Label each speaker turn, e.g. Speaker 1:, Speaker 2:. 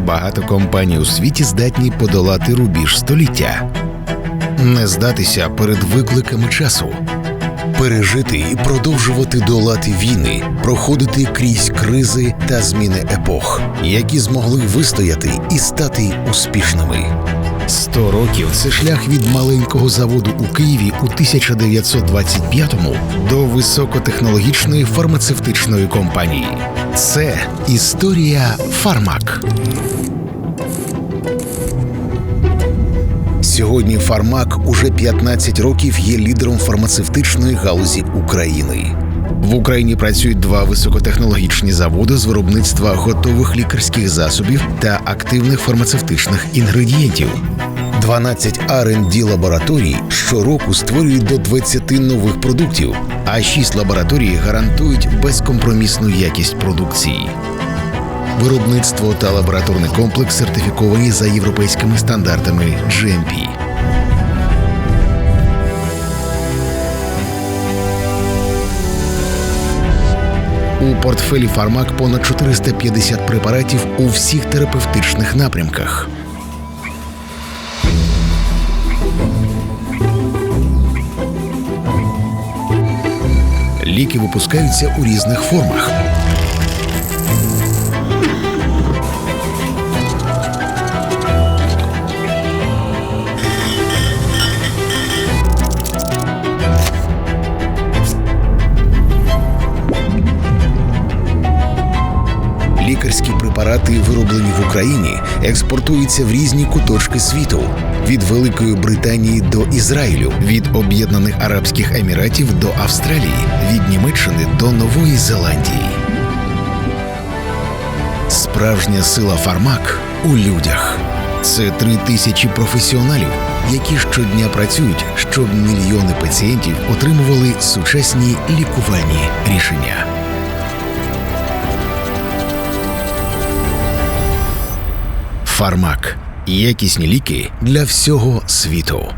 Speaker 1: багато компаній у світі здатні подолати рубіж століття, не здатися перед викликами часу, пережити і продовжувати долати війни, проходити крізь кризи та зміни епох, які змогли вистояти і стати успішними. Сто років це шлях від маленького заводу у Києві у 1925-му до високотехнологічної фармацевтичної компанії. Це історія Фармак. Сьогодні Фармак уже 15 років є лідером фармацевтичної галузі України. В Україні працюють два високотехнологічні заводи з виробництва готових лікарських засобів та активних фармацевтичних інгредієнтів. 12 R&D лабораторій щороку створюють до 20 нових продуктів, а 6 лабораторій гарантують безкомпромісну якість продукції. Виробництво та лабораторний комплекс сертифіковані за європейськими стандартами GMP. У портфелі фармак понад 450 препаратів у всіх терапевтичних напрямках. Ліки випускаються у різних формах. Лікарські препарати, вироблені в Україні, експортуються в різні куточки світу від Великої Британії до Ізраїлю, від Об'єднаних Арабських Еміратів до Австралії, від Німеччини до Нової Зеландії. Справжня сила фармак у людях. Це три тисячі професіоналів, які щодня працюють, щоб мільйони пацієнтів отримували сучасні лікувальні рішення. Фармак якісні ліки для всього світу.